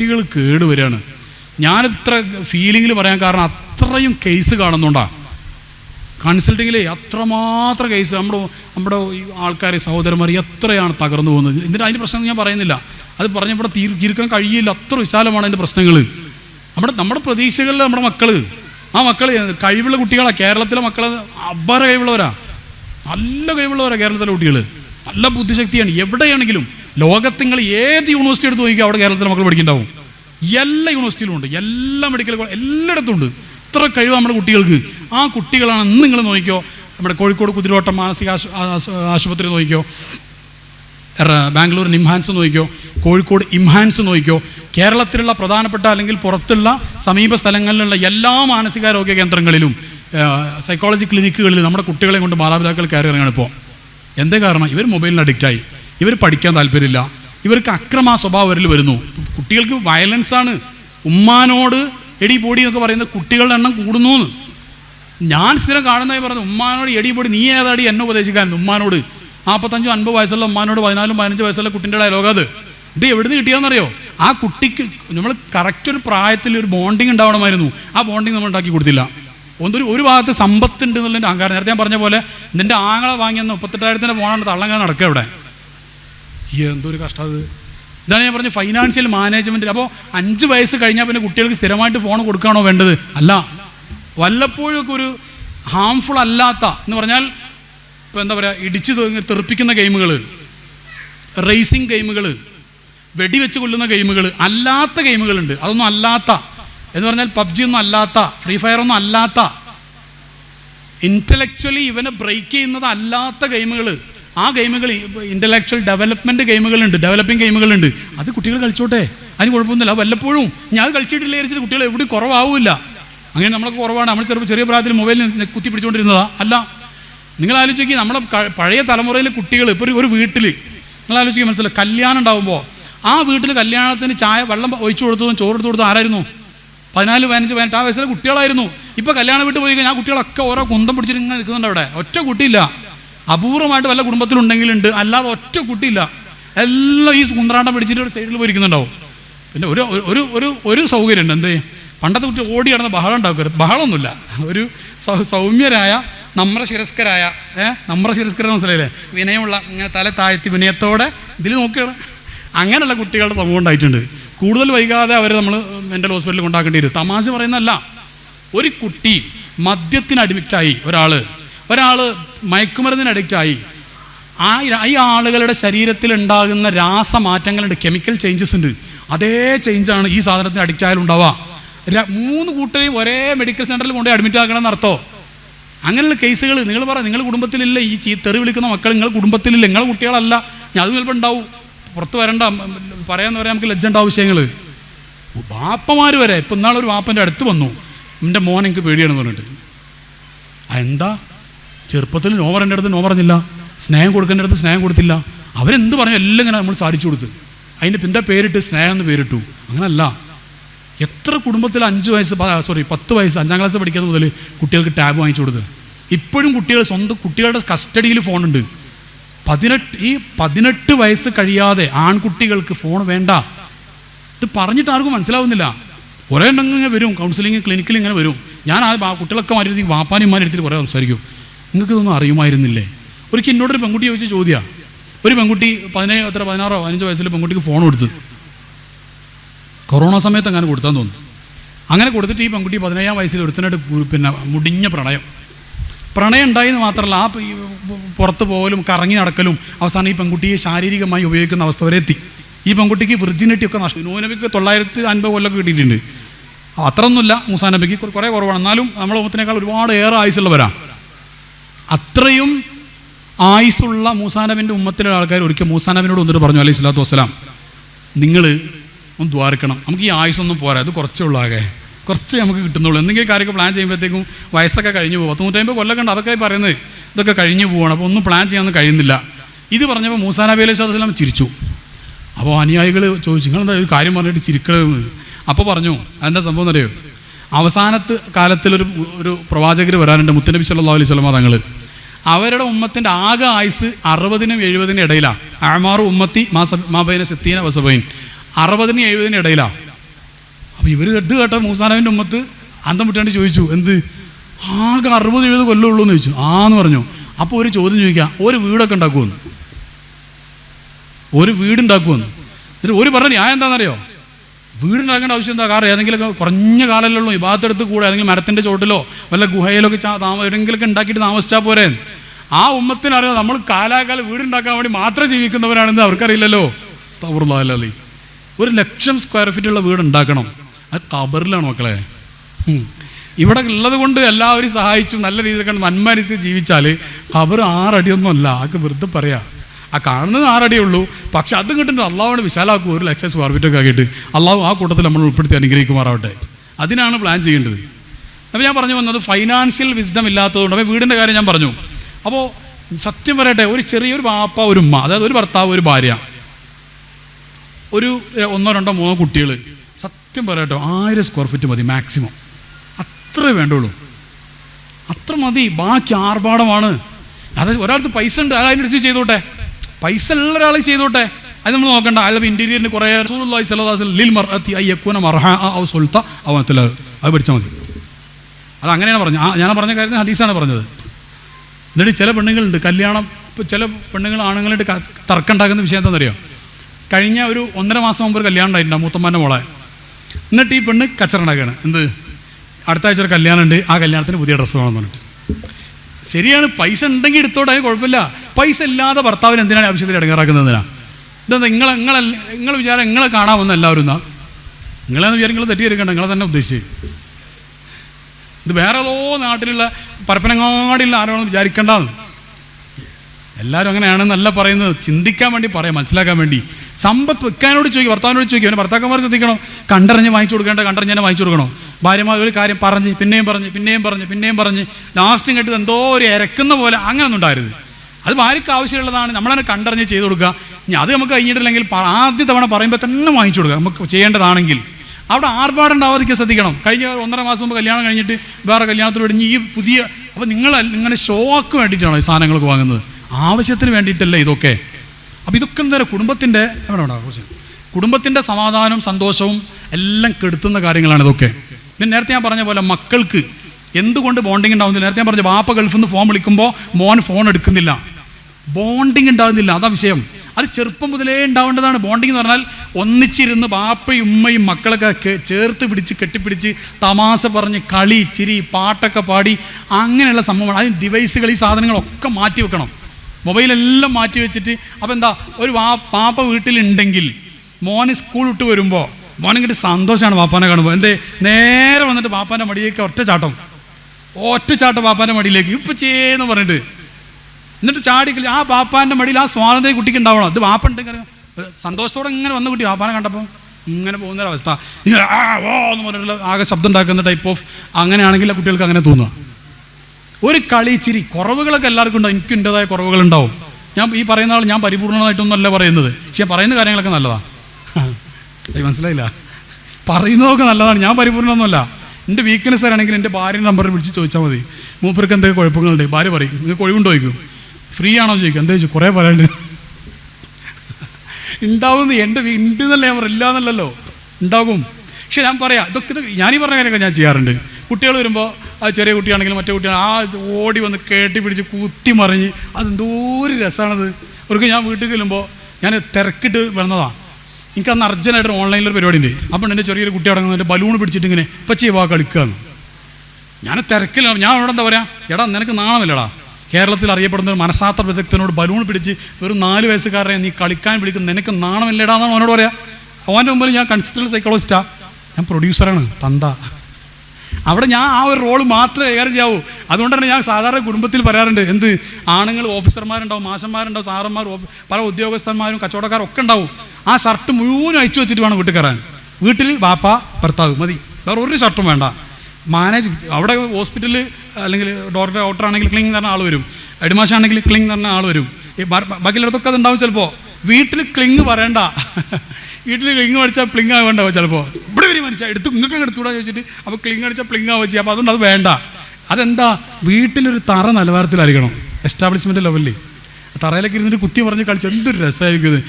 കുട്ടികൾ കേട് വരികയാണ്. ഞാനിത്ര ഫീലിങ്ങിൽ പറയാൻ കാരണം അത്രയും കേസ് കാണുന്നുണ്ടാണ് കൺസൾട്ടിങ്ങിലെ അത്രമാത്രം കേസ് നമ്മുടെ നമ്മുടെ ആൾക്കാരെ സഹോദരന്മാർ എത്രയാണ് തകർന്നു പോകുന്നത്? എന്നിട്ട് അതിന്റെ പ്രശ്നം ഞാൻ പറയുന്നില്ല. അത് പറഞ്ഞ ഇവിടെ തീർ തീർക്കാൻ കഴിയില്ല. അത്ര വിശാലമാണ് അതിന്റെ പ്രശ്നങ്ങൾ നമ്മുടെ നമ്മുടെ പ്രതീക്ഷകളിൽ നമ്മുടെ മക്കൾ ആ മക്കൾ കഴിവുള്ള കുട്ടികളാണ് കേരളത്തിലെ മക്കൾ അപാര കഴിവുള്ളവരാ. നല്ല കഴിവുള്ളവരാ കേരളത്തിലെ കുട്ടികൾ നല്ല ബുദ്ധിശക്തിയാണ്. എവിടെയാണെങ്കിലും ലോകത്ത് നിങ്ങൾ ഏത് യൂണിവേഴ്സിറ്റി എടുത്ത് നോക്കിയാൽ അവിടെ കേരളത്തിലെ മക്കൾ പഠിക്കുന്നുണ്ടാവും. എല്ലാ യൂണിവേഴ്സിറ്റിയിലും ഉണ്ട്. എല്ലാ മെഡിക്കൽ കോളേജ് എല്ലായിടത്തും ഉണ്ട്. ഇത്ര കഴിവ് നമ്മുടെ കുട്ടികൾക്ക്. ആ കുട്ടികളാണ് ഇന്ന് നിങ്ങൾ നോക്കിയോ നമ്മുടെ കോഴിക്കോട് കുതിരോട്ടം മാനസിക ആശു- ആശു- ആശുപത്രി നോക്കിയോ ബാംഗ്ലൂർ നിംഹാൻസ് നോക്കിയോ കോഴിക്കോട് ഇംഹാൻസ് നോക്കിയോ കേരളത്തിലുള്ള പ്രധാനപ്പെട്ട അല്ലെങ്കിൽ പുറത്തുള്ള സമീപ സ്ഥലങ്ങളിലുള്ള എല്ലാ മാനസികാരോഗ്യ കേന്ദ്രങ്ങളിലും സൈക്കോളജി ക്ലിനിക്കുകളിൽ നമ്മുടെ കുട്ടികളെ കൊണ്ട് മാതാപിതാക്കൾ കയറി ഇറങ്ങാണ് ഇപ്പോൾ. എന്തേ കാരണം? ഇവർ മൊബൈലിന് അഡിക്റ്റായി ഇവർ പഠിക്കാൻ താല്പര്യമില്ല. ഇവർക്ക് അക്രമ സ്വഭാവം അവരിൽ വരുന്നു. കുട്ടികൾക്ക് വയലൻസ് ആണ്. ഉമ്മാനോട് എടി പൊടി എന്നൊക്കെ പറയുന്നത് കുട്ടികളുടെ എണ്ണം കൂടുന്നു എന്ന് ഞാൻ സ്ഥിരം കാണുന്നതായി പറഞ്ഞു ഉമ്മാനോട് എടി പൊടി നീ ഏതാടി എന്നെ ഉപദേശിക്കാൻ ഉമ്മാനോട്? നാൽപ്പത്തഞ്ചും അൻപത് വയസ്സുള്ള ഉമ്മാനോട് പതിനാലും പതിനഞ്ച് വയസ്സുള്ള കുട്ടിന്റെ ഡയലോഗ് അത് ഇത് എവിടുന്ന് കിട്ടിയാന്നറിയോ? ആ കുട്ടിക്ക് നമ്മൾ കറക്റ്റ് ഒരു പ്രായത്തിൽ ഒരു ബോണ്ടിങ് ഉണ്ടാവണമായിരുന്നു. ആ ബോണ്ടിങ് നമ്മൾ ഉണ്ടാക്കി കൊടുത്തില്ല. ഒന്നൊരു ഒരു ഭാഗത്ത് സമ്പത്തുണ്ട് എന്നുള്ളതിന്റെ അഹങ്കാരം. നേരത്തെ ഞാൻ പറഞ്ഞ പോലെ നിന്റെ ആങ്ങളെ വാങ്ങിയെന്ന് മുപ്പത്തെട്ടായിരത്തിന്റെ ഫോണാണ് തള്ളങ്ങാൻ നടക്കുക ഇവിടെ. എന്തൊരു കഷ്ടം അത്. ഇതാണ് ഞാൻ പറഞ്ഞ ഫൈനാൻഷ്യൽ മാനേജ്മെന്റ് അപ്പോൾ അഞ്ച് വയസ്സ് കഴിഞ്ഞാൽ പിന്നെ കുട്ടികൾക്ക് സ്ഥിരമായിട്ട് ഫോൺ കൊടുക്കുകയാണോ വേണ്ടത്? അല്ല. വല്ലപ്പോഴും ഒക്കെ ഒരു ഹാംഫുൾ അല്ലാത്ത എന്ന് പറഞ്ഞാൽ ഇപ്പോൾ എന്താ പറയുക ഇടിച്ച് തെറിപ്പിക്കുന്ന ഗെയിമുകൾ റേസിംഗ് ഗെയിമുകൾ വെടിവെച്ച് കൊല്ലുന്ന ഗെയിമുകൾ അല്ലാത്ത ഗെയിമുകളുണ്ട് അതൊന്നും അല്ലാത്ത എന്ന് പറഞ്ഞാൽ പബ്ജി ഒന്നും അല്ലാത്ത ഫ്രീ ഫയർ ഒന്നും അല്ലാത്ത. ഇന്റലക്ച്വലി ഇവനെ ബ്രേക്ക് ചെയ്യുന്നത് അല്ലാത്ത ഗെയിമുകൾ ആ ഗെയിമുകൾ ഇന്റലക്ച്വൽ ഡെവലപ്മെന്റ് ഗെയിമുകളുണ്ട് ഡെവലപ്പിംഗ് ഗെയിമുകളുണ്ട്. അത് കുട്ടികൾ കളിച്ചോട്ടെ. അതിന് കുഴപ്പമൊന്നുമില്ല. വല്ലപ്പോഴും ഞാൻ കളിച്ചിട്ടില്ല വിചാരിച്ചിട്ട് കുട്ടികൾ എവിടെ കുറവാവില്ല. അങ്ങനെ നമ്മളൊക്കെ കുറവാണ്. നമ്മൾ ചെറുപ്പം ചെറിയ പ്രായത്തിൽ മൊബൈലിൽ കുത്തി പിടിച്ചുകൊണ്ടിരുന്നതാ അല്ല നിങ്ങൾ ആലോചിക്കുക നമ്മുടെ പഴയ തലമുറയിലെ കുട്ടികൾ ഇപ്പോൾ ഒരു വീട്ടിൽ നിങ്ങൾ ആലോചിക്കുക മനസ്സിലായി. കല്യാണം ഉണ്ടാകുമ്പോൾ ആ വീട്ടിൽ കല്യാണത്തിന് ചായ വെള്ളം ഒഴിച്ചു കൊടുത്തതും ചോറ് എടുത്തു കൊടുത്തതും ആരായിരുന്നു? പതിനാല് പതിനഞ്ച് പതിനെട്ട് ആ വയസ്സിലെ കുട്ടികളായിരുന്നു. ഇപ്പോൾ കല്യാണം വീട്ടിൽ പോയി കഴിഞ്ഞാൽ ആ കുട്ടികളൊക്കെ ഓരോ കുന്തം പിടിച്ചിട്ട് ഇങ്ങനെ നിൽക്കുന്നുണ്ട് അവിടെ. ഒറ്റ കുട്ടിയില്ല. അപൂർവമായിട്ട് വല്ല കുടുംബത്തിലുണ്ടെങ്കിലുണ്ട്. അല്ലാതെ ഒറ്റ കുട്ടിയില്ല. എല്ലാം ഈ കുന്ത്രാണ്ടം പിടിച്ചിട്ട് ഒരു സൈഡിൽ പോയിരിക്കുന്നുണ്ടാവും. പിന്നെ ഒരു ഒരു- ഒരു ഒരു സൗകര്യമുണ്ട്. എന്തേ? പണ്ടത്തെ കുട്ടി ഓടി കിടന്ന് ബഹളം ഉണ്ടാക്കരുത് ബഹളമൊന്നുമില്ല. ഒരു സൗമ്യരായ നമ്രശിരസ്കരായ ഏഹ് നമ്രശിരസ്കര മനസ്സിലായില്ലേ? വിനയമുള്ള ഇങ്ങനെ തല താഴ്ത്തി വിനയത്തോടെ ഇതിൽ നോക്കുകയാണ്. അങ്ങനെയുള്ള കുട്ടികളുടെ സമൂഹം ഉണ്ടായിട്ടുണ്ട്. കൂടുതൽ വൈകാതെ അവരെ നമ്മൾ മെന്റൽ ഹോസ്പിറ്റലിൽ കൊണ്ടാക്കേണ്ടി വരും. തമാശ പറയുന്നതല്ല. ഒരു കുട്ടി മദ്യത്തിന് അഡിക്റ്റായി ഒരാൾ ഒരാൾ മയക്കുമരുന്നിന് അഡിക്റ്റായി ആ ഈ ആളുകളുടെ ശരീരത്തിൽ ഉണ്ടാകുന്ന രാസമാറ്റങ്ങളുണ്ട് കെമിക്കൽ ചേഞ്ചസ് ഉണ്ട്. അതേ ചേഞ്ചാണ് ഈ സാധനത്തിന് അഡിക്റ്റ് ആയാലും ഉണ്ടാവുക. മൂന്ന് കൂട്ടരെയും ഒരേ മെഡിക്കൽ സെന്ററിൽ കൊണ്ടുപോയി അഡ്മിറ്റ് ആക്കണം എന്നർത്ഥോ. അങ്ങനെയുള്ള കേസുകൾ നിങ്ങൾ പറ നിങ്ങൾ കുടുംബത്തിലില്ല ഈ ചീ തെറി വിളിക്കുന്ന മക്കൾ നിങ്ങൾ കുടുംബത്തിലില്ല നിങ്ങളെ കുട്ടികളല്ല ഞാൻ അത് ചിലപ്പോൾ ഉണ്ടാവും. പുറത്ത് വരണ്ട പറയാന്ന് പറയാൻ നമുക്ക് ലജ്ജ ഉണ്ടാവും വിഷയങ്ങൾ. വാപ്പമാർ വരെ ഇപ്പം ഇന്നാളൊരു വാപ്പന്റെ അടുത്ത് വന്നു. എന്റെ മോൻ എനിക്ക് പേടിയാണെന്ന് പറഞ്ഞിട്ട്. എന്താ? ചെറുപ്പത്തിൽ നോ പറയേണ്ട അടുത്ത് നോ പറഞ്ഞില്ല. സ്നേഹം കൊടുക്കേണ്ട അടുത്ത് സ്നേഹം കൊടുത്തില്ല. അവരെന്ത് പറഞ്ഞു എല്ലാം ഇങ്ങനെ നമ്മൾ സാധിച്ചു കൊടുത്ത്. അതിന്റെ പിന്നെ പേരിട്ട് സ്നേഹം എന്ന് പേരിട്ടു. അങ്ങനല്ല. എത്ര കുടുംബത്തിൽ അഞ്ച് വയസ്സ് സോറി പത്ത് വയസ്സ് അഞ്ചാം ക്ലാസ് പഠിക്കുന്ന മുതൽ കുട്ടികൾക്ക് ടാബ് വാങ്ങിച്ചു കൊടുത്ത്. ഇപ്പോഴും കുട്ടികൾ സ്വന്തം കുട്ടികളുടെ കസ്റ്റഡിയിൽ ഫോണുണ്ട്. പതിനെട്ട് ഈ പതിനെട്ട് വയസ്സ് കഴിയാതെ ആൺകുട്ടികൾക്ക് ഫോൺ വേണ്ട. ഇത് പറഞ്ഞിട്ട് ആർക്കും മനസ്സിലാവുന്നില്ല. കുറേ എണ്ണം ഇങ്ങനെ വരും. കൗൺസിലിംഗ് ക്ലിനിക്കിൽ ഇങ്ങനെ വരും. ഞാൻ ആ കുട്ടികളൊക്കെ മാറ്റി വാപ്പാനിമാരെടുത്തിട്ട് കുറേ സംസാരിക്കും. നിങ്ങൾക്ക് ഇതൊന്നും അറിയുമായിരുന്നില്ലേ? ഒരിക്കൽ എന്നോടൊരു പെൺകുട്ടി ചോദിച്ച ചോദ്യമാണ് ഒരു പെൺകുട്ടി പതിനേഴ് എത്ര പതിനാറോ പതിനഞ്ചോ വയസ്സിൽ പെൺകുട്ടിക്ക് ഫോൺ കൊടുത്ത്. കൊറോണ സമയത്ത് അങ്ങനെ കൊടുത്താൻ തോന്നുന്നു. അങ്ങനെ കൊടുത്തിട്ട് ഈ പെൺകുട്ടി പതിനേഴാം വയസ്സിൽ ഒരുത്തനായിട്ട് പിന്നെ മുടിഞ്ഞ പ്രണയം. പ്രണയം ഉണ്ടായെന്ന് മാത്രമല്ല ആ പുറത്ത് പോകലും കറങ്ങി നടക്കലും അവസാനം ഈ പെൺകുട്ടിയെ ശാരീരികമായി ഉപയോഗിക്കുന്ന അവസ്ഥ വരെ എത്തി. ഈ പെൺകുട്ടിക്ക് വിർജിനിറ്റി ഒക്കെ നഷ്ടം നൂനബിക്ക് തൊള്ളായിരത്തി അൻപത് കൊല്ലമൊക്കെ കിട്ടിയിട്ടുണ്ട്. അത്രയൊന്നുമില്ല മൂസാനബിക്ക് കുറേ കുറവാണ്. എന്നാലും നമ്മളെ മുഖത്തിനേക്കാൾ ഒരുപാട് ഏറെ ആയുസുള്ളവരാണ് അത്രയും ആയുസുള്ള മൂസാനബിന്റെ ഉമ്മത്തിലുള്ള ആൾക്കാർ ഒരിക്കൽ മൂസാനബിനോട് വന്നിട്ട് പറഞ്ഞു അലൈഹി സ്വലാത്തു വസ്സലാം നിങ്ങൾ ഒന്ന് ദ്വാരക്കണം. നമുക്ക് ഈ ആയുസൊന്നും പോരാ ഇത് കുറച്ചേ ഉള്ളൂ ആകെ. കുറച്ച് നമുക്ക് കിട്ടുന്നുള്ളൂ. എന്തെങ്കിലും കാര്യമൊക്കെ പ്ലാൻ ചെയ്യുമ്പോഴത്തേക്കും വയസ്സൊക്കെ കഴിഞ്ഞു പോകും. പത്ത് നൂറ്റമ്പത് കൊല്ലമൊക്കെ ഉണ്ട് അതൊക്കെ പറയുന്നത് ഇതൊക്കെ കഴിഞ്ഞു പോകണം അപ്പോൾ ഒന്നും പ്ലാൻ ചെയ്യാനൊന്നും കഴിയുന്നില്ല. ഇത് പറഞ്ഞപ്പോൾ മൂസാ നബി അലൈഹി സ്വലാത്തു വസ്സലാം ചിരിച്ചു. അപ്പോൾ അനുയായികൾ ചോദിച്ചു നിങ്ങളെന്താ ഒരു കാര്യം പറഞ്ഞിട്ട് ചിരിക്കണമെന്ന് അപ്പോൾ പറഞ്ഞു അതിന്റെ സംഭവം എന്നറിയോ? അവസാനത്ത് കാലത്തിലൊരു ഒരു പ്രവാചകർ വരാനുണ്ട് മുത്തനബി സല്ലാ അലൈഹി സ്വലമ തങ്ങൾ അവരുടെ ഉമ്മത്തിന്റെ ആകെ ആയുസ് അറുപതിനും എഴുപതിനും ഇടയിലാണ് ആമാറു ഉമ്മത്തി മാസ മാബൈന സിത്തീന വസബൈൻ അറുപതിനും എഴുപതിനും ഇടയിലാണ് അപ്പോൾ ഇവർ ഇത് കേട്ട മൂസാനവിന്റെ ഉമ്മത്ത് അന്തം വിട്ടാണ്ട് ചോദിച്ചു എന്ത്? ആകെ അറുപത് എഴുപത് കൊല്ലമുള്ളൂ എന്ന് ചോദിച്ചു. ആന്ന് പറഞ്ഞു. അപ്പോൾ ഒരു ചോദ്യം ചോദിക്കാം ഒരു വീടൊക്കെ ഉണ്ടാക്കുമെന്ന് ഒരു വീടുണ്ടാക്കുമെന്ന് എന്നിട്ട് ഒരു പറഞ്ഞു ഞാൻ എന്താണെന്നറിയോ? വീടുണ്ടാക്കേണ്ട ആവശ്യം എന്താ? കാരണം ഏതെങ്കിലും കുറഞ്ഞ കാലല്ലോ ഈ ഭാഗത്തെടുത്ത് കൂടെ ഏതെങ്കിലും മരത്തിന്റെ ചോട്ടിലോ വല്ല ഗുഹയിലൊക്കെ താമ എവിടെയെങ്കിലൊക്കെ ഉണ്ടാക്കിയിട്ട് താമസിച്ചാൽ പോരെ? ആ ഉമ്മത്തിനറിയാം നമ്മൾ കാലാകാലം വീടുണ്ടാക്കാൻ വേണ്ടി മാത്രം ജീവിക്കുന്നവരാണെന്ന് അവർക്കറിയില്ലല്ലോ. സ്തവറുള്ളതല്ലേ ഒരു ലക്ഷം സ്ക്വയർ ഫീറ്റുള്ള വീട് ഉണ്ടാക്കണം. അത് കബറിലാണ് മക്കളെ. ഇവിടെ ഉള്ളത് കൊണ്ട് എല്ലാവരും സഹായിച്ചും. നല്ല രീതിയിൽ കണ്ട് മന്മാനിച്ച് ജീവിച്ചാൽ കബർ ആറടിയൊന്നും അല്ല ആക്ക് വെറുതെ പറയാം. ആ കാണുന്നത് ആറടിയേ ഉള്ളൂ. പക്ഷെ അത് കിട്ടുന്നത് അള്ളാഹുവിനെ വിശാലാക്കും ഒരു ലക്ഷം സ്ക്വയർ ഫീറ്റൊക്കെ ആക്കിയിട്ട്. അള്ളാഹു ആ കൂട്ടത്തിൽ നമ്മൾ ഉൾപ്പെടുത്തി അനുഗ്രഹിക്കുമാറാവട്ടെ. അതിനാണ് പ്ലാൻ ചെയ്യേണ്ടത്. അപ്പോൾ ഞാൻ പറഞ്ഞു വന്നത് ഫൈനാൻഷ്യൽ വിസ്ഡം ഇല്ലാത്തതുകൊണ്ട്. അപ്പോൾ വീടിന്റെ കാര്യം ഞാൻ പറഞ്ഞു. അപ്പോൾ സത്യം പറയട്ടെ ഒരു ചെറിയൊരു പാപ്പ ഒരു ഉമ്മ അതായത് ഒരു ഭർത്താവ് ഒരു ഭാര്യ ഒരു ഒന്നോ രണ്ടോ മൂന്നോ കുട്ടികൾ സത്യം പറയട്ടോ ആയിരം സ്ക്വയർ ഫീറ്റ് മതി മാക്സിമം അത്രേ വേണ്ടുള്ളൂ. അത്ര മതി. ബാക്കി ആർഭാടമാണ്. അത് ഒരാൾക്ക് പൈസ ഉണ്ട് ആ അതിനനുസരിച്ച് ചെയ്തോട്ടെ. പൈസ ഉള്ള ഒരാൾ ചെയ്തോട്ടെ? അത് നമ്മൾ നോക്കണ്ട. അയാൾ ഇന്റീരിയറിന് കുറേ റസൂലുള്ളാഹി സ്വല്ലല്ലാഹു അലൈഹി ലിൽ ഔ സുൽത്ത മത്ല അത് പഠിച്ചാൽ മതി. അത് അങ്ങനെയാണ് പറഞ്ഞത്. ആ ഞാൻ പറഞ്ഞ കാര്യം ഹദീസാണ് പറഞ്ഞത്. എന്നിട്ട് ചില പെണ്ണുങ്ങളുണ്ട്. കല്യാണം ഇപ്പോൾ ചില പെണ്ണുങ്ങൾ ആണുങ്ങളായിട്ട് തർക്കം ഉണ്ടാക്കുന്ന വിഷയം എന്താണെന്നറിയോ? കഴിഞ്ഞ ഒരു ഒന്നര മാസം മുമ്പ് ഒരു കല്യാണം ഉണ്ടായിട്ടുണ്ട് മൂത്തമ്മന്റെ മോളെ. എന്നിട്ട് ഈ പെണ്ണ് കച്ചറുണ്ടാക്കുകയാണ് എന്ത്? അടുത്ത ആഴ്ച ഒരു കല്യാണം ഉണ്ട്. ആ കല്യാണത്തിന് പുതിയ ഡ്രസ്സ് വേണമെന്ന് പറഞ്ഞിട്ട്. ശരിയാണ്. പൈസ ഉണ്ടെങ്കിൽ എടുത്തോട്ടെ. അതിന് കുഴപ്പമില്ല. പൈസ ഇല്ലാതെ ഭർത്താവിന് എന്തിനാണ് ആവശ്യത്തിൽ ഇടങ്ങാറാക്കുന്നതിനാ ഇതെന്താ നിങ്ങൾ നിങ്ങളെ നിങ്ങൾ വിചാരം നിങ്ങളെ കാണാമെന്ന് എല്ലാവരും എന്നാ നിങ്ങളെന്ന് വിചാരം നിങ്ങൾ തെറ്റിയിരിക്കണ്ട നിങ്ങളെ തന്നെ ഉദ്ദേശിച്ച് ഇത് വേറെ ഏതോ നാട്ടിലുള്ള പരപ്പനങ്ങാടിയുള്ള ആരോടും വിചാരിക്കേണ്ടതെന്ന് എല്ലാവരും അങ്ങനെയാണെന്നല്ല പറയുന്നത്. ചിന്തിക്കാൻ വേണ്ടി പറയാം മനസ്സിലാക്കാൻ വേണ്ടി. സമ്പത്ത് വെക്കാനോട് ചോദിക്കും ഭർത്താവിനോട് ചോദിക്കും അവന്റെ ഭർത്താക്കന്മാർ ശ്രദ്ധിക്കണോ? കണ്ടറിഞ്ഞ് വാങ്ങിച്ചു കൊടുക്കേണ്ട കണ്ടറിഞ്ഞ് വാങ്ങിച്ചു കൊടുക്കണോ? ഭാര്യമാർ ഒരു കാര്യം പറഞ്ഞ് പിന്നെയും പറഞ്ഞ് പിന്നെയും പറഞ്ഞ് പിന്നെയും പറഞ്ഞ് ലാസ്റ്റും കേട്ടത് എന്തോ ഒരു ഇരക്കുന്ന പോലെ അങ്ങനെയൊന്നും ഉണ്ടായിരുന്നു അത് ഭാര്യയ്ക്ക് ആവശ്യമുള്ളതാണ്. നമ്മളതിനെ കണ്ടറിഞ്ഞ് ചെയ്തു കൊടുക്കുക. ഇനി അത് നമുക്ക് കഴിഞ്ഞിട്ടില്ലെങ്കിൽ ആദ്യ തവണ പറയുമ്പോൾ തന്നെ വാങ്ങിച്ചു കൊടുക്കുക. നമുക്ക് ചെയ്യേണ്ടതാണെങ്കിൽ. അവിടെ ആർഭാടം ഉണ്ടാവാതിരിക്കാൻ ശ്രദ്ധിക്കണം. കഴിഞ്ഞ ഒന്നര മാസം മുമ്പ് കല്യാണം കഴിഞ്ഞിട്ട് വേറെ കല്യാണത്തിലൂടെ വേണ്ടി ഈ പുതിയ അപ്പോൾ നിങ്ങൾ നിങ്ങളുടെ ഷോക്ക് വേണ്ടിയിട്ടാണോ ഈ സാധനങ്ങളൊക്കെ വാങ്ങുന്നത്? ആവശ്യത്തിന് വേണ്ടിയിട്ടല്ലേ ഇതൊക്കെ? അപ്പോൾ ഇതൊക്കെ എന്താ കുടുംബത്തിന്റെ കുടുംബത്തിന്റെ സമാധാനവും സന്തോഷവും എല്ലാം കെടുത്തുന്ന കാര്യങ്ങളാണ് ഇതൊക്കെ. പിന്നെ നേരത്തെ ഞാൻ പറഞ്ഞ പോലെ മക്കൾക്ക് എന്തുകൊണ്ട് ബോണ്ടിങ് ഉണ്ടാവുന്നില്ല? നേരത്തെ ഞാൻ പറഞ്ഞ വാപ്പ ഗൾഫിൽ നിന്ന് ഫോൺ വിളിക്കുമ്പോൾ മോൻ ഫോൺ എടുക്കുന്നില്ല. ബോണ്ടിങ് ഉണ്ടാകുന്നില്ല അതാ വിഷയം. അത് ചെറുപ്പം മുതലേ ഉണ്ടാവേണ്ടതാണ്. ബോണ്ടിങ് എന്ന് പറഞ്ഞാൽ ഒന്നിച്ചിരുന്ന് ബാപ്പയും ഉമ്മയും മക്കളൊക്കെ ചേർത്ത് പിടിച്ച് കെട്ടിപ്പിടിച്ച് തമാശ പറഞ്ഞ് കളി ചിരി പാട്ടൊക്കെ പാടി അങ്ങനെയുള്ള സംഭവമാണ് അതിന് ഡിവൈസുകൾ ഈ സാധനങ്ങളൊക്കെ മാറ്റി വെക്കണം. മൊബൈലെല്ലാം മാറ്റി വെച്ചിട്ട് അപ്പോൾ എന്താ? ഒരു വാ പാപ്പ വീട്ടിലുണ്ടെങ്കിൽ മോന് സ്കൂൾ വിട്ട് വരുമ്പോൾ മോനിങ്ങിട്ട് സന്തോഷമാണ് പാപ്പാനെ കാണുമ്പോൾ എന്തേ? നേരെ വന്നിട്ട് പാപ്പാന്റെ മടിയിലേക്ക് ഒറ്റ ചാട്ടം. ഒറ്റ ചാട്ടം പാപ്പാന്റെ മടിയിലേക്ക്. ഇപ്പം ചേന്ന് പറഞ്ഞിട്ട് എന്നിട്ട് ചാടി ആ പാപ്പാന്റെ മടിയിൽ ആ സ്വാതന്ത്ര്യം കുട്ടിക്ക് ഉണ്ടാവണം. അത് പാപ്പ ഉണ്ടെങ്കിൽ സന്തോഷത്തോടെ ഇങ്ങനെ വന്ന കുട്ടി. പാപ്പാനെ കണ്ടപ്പോൾ ഇങ്ങനെ പോകുന്നൊരവസ്ഥ ആ ഓ എന്ന് പറഞ്ഞിട്ടുള്ള ആകെ ശബ്ദം ഉണ്ടാക്കുന്ന ടൈപ്പ് ഓഫ് അങ്ങനെയാണെങ്കിൽ കുട്ടികൾക്ക് അങ്ങനെ തോന്നുക. ഒരു കളി ചിരി കുറവുകളൊക്കെ എല്ലാവർക്കും ഉണ്ടാവും. എനിക്ക് എന്റെതായ കുറവുകളുണ്ടാവും ഞാൻ ഈ പറയുന്ന ആൾ ഞാൻ പരിപൂർണമായിട്ടൊന്നും അല്ല പറയുന്നത്. പക്ഷേ പറയുന്ന കാര്യങ്ങളൊക്കെ നല്ലതാണ് മനസ്സിലായില്ല. പറയുന്നതൊക്കെ നല്ലതാണ്. ഞാൻ പരിപൂർണമൊന്നുമല്ല എന്റെ വീക്ക്നെസ് ആണെങ്കിൽ എന്റെ ഭാര്യ നമ്പർ വിളിച്ച് ചോദിച്ചാൽ മതി. മൂപ്പർക്ക് എന്തൊക്കെ കുഴപ്പങ്ങളുണ്ട്? ഭാര്യ പറയും. നിങ്ങൾക്ക് ഒഴിവുണ്ടോ ചോദിക്കും. ഫ്രീ ആണോ ചോദിക്കും. എന്താ ചോദിച്ചു? കുറേ പറയാണ്ട് ഉണ്ടാവുമെന്ന് എന്റെ ഉണ്ട് എന്നല്ല ഞാൻ പറയില്ല എന്നല്ലല്ലോ ഉണ്ടാകും. പക്ഷെ ഞാൻ പറയാം ഇതൊക്കെ ഇത് ഞാനീ പറഞ്ഞ കാര്യമൊക്കെ ഞാൻ ചെയ്യാറുണ്ട്. കുട്ടികൾ വരുമ്പോൾ ആ ചെറിയ കുട്ടിയാണെങ്കിലും മറ്റേ കുട്ടിയാണ് ആ ഓടി വന്ന് കേട്ടി പിടിച്ച് കുത്തി മറിഞ്ഞ് അതെന്തോ ഒരു രസമാണത് അവർക്ക് ഞാൻ വീട്ടിൽ ചെല്ലുമ്പോൾ ഞാൻ തിരക്കിട്ട് വന്നതാണ് എനിക്ക് അന്ന് അർജന്റായിട്ട് ഓൺലൈനിൽ ഒരു പരിപാടി ഉണ്ട് അപ്പം എന്റെ ചെറിയൊരു കുട്ടി അടങ്ങുന്ന എന്റെ ബലൂൺ പിടിച്ചിട്ട് ഇങ്ങനെ ചെയ്യുവാ വാ കളിക്കുകയെന്ന് ഞാൻ തിരക്കിലാണ് ഞാൻ അവിടെ എന്താ പറയുക എടാ നിനക്ക് നാണമില്ലടാ. കേരളത്തിൽ അറിയപ്പെടുന്ന ഒരു മനഃശാസ്ത്ര വിദഗ്ധനോട് ബലൂൺ പിടിച്ച് ഒരു നാല് വയസ്സുകാരനെ നീ കളിക്കാൻ പിടിക്കുന്ന നിനക്ക് നാണമില്ലേടാന്നാണ് അവനോട് പറയാ. അവന്റെ മുമ്പിൽ ഞാൻ കൺസിസ്റ്റൽ സൈക്കോളജിസ്റ്റാ ഞാൻ പ്രൊഡ്യൂസറാണ് തന്ത. അവിടെ ഞാൻ ആ ഒരു റോൾ മാത്രമേ കൈകാര്യം ചെയ്യാവൂ. അതുകൊണ്ട് തന്നെ ഞാൻ സാധാരണ കുടുംബത്തിൽ പറയാറുണ്ട് എന്ത് ആണുങ്ങൾ ഓഫീസർമാരുണ്ടാവും മാഷന്മാരുണ്ടാവും സാറന്മാർ പല ഉദ്യോഗസ്ഥന്മാരും കച്ചവടക്കാരും ഒക്കെ ഉണ്ടാവും. ആ ഷർട്ട് മുഴുവനും അയച്ചു വെച്ചിട്ട് വേണം വീട്ടിൽ കയറാൻ. വീട്ടിൽ വാപ്പ ഭർത്താവ് മതി. വേറെ ഒരു ഷർട്ടും വേണ്ട. മാനേജ് അവിടെ ഹോസ്പിറ്റലിൽ അല്ലെങ്കിൽ ഡോക്ടർ ഡോക്ടർ ആണെങ്കിൽ ക്ലിങ് എന്ന് പറഞ്ഞ ആൾ വരും. എഡ്മാഷാണെങ്കിൽ ക്ലിങ് എന്ന് പറഞ്ഞ ആൾ വരും. ഈ അത് ഉണ്ടാവും ചിലപ്പോൾ വീട്ടിൽ ക്ലിങ് പറയണ്ട. വീട്ടിൽ ക്ലിങ് അടിച്ചാൽ പ്ലിങ് ആവേണ്ട ചിലപ്പോൾ ഇവിടെ വരും മനുഷ്യ എടുത്ത് നിങ്ങൾക്ക് എടുത്തുകൂടാ ചോദിച്ചിട്ട്. അപ്പോൾ ക്ലിങ് അടിച്ചാൽ പ്ലിങ് ആവുക അപ്പോൾ അതുകൊണ്ട് അത് വേണ്ട. അതെന്താ? വീട്ടിലൊരു തറ നിലവാരത്തിലായിരിക്കണം. എസ്റ്റാബ്ലിഷ്മെന്റ് ലെവലിൽ തറയിലേക്ക് ഇരുന്നിട്ട് കുത്തി പറഞ്ഞ് കളിച്ച് എന്തൊരു രസമായിരിക്കും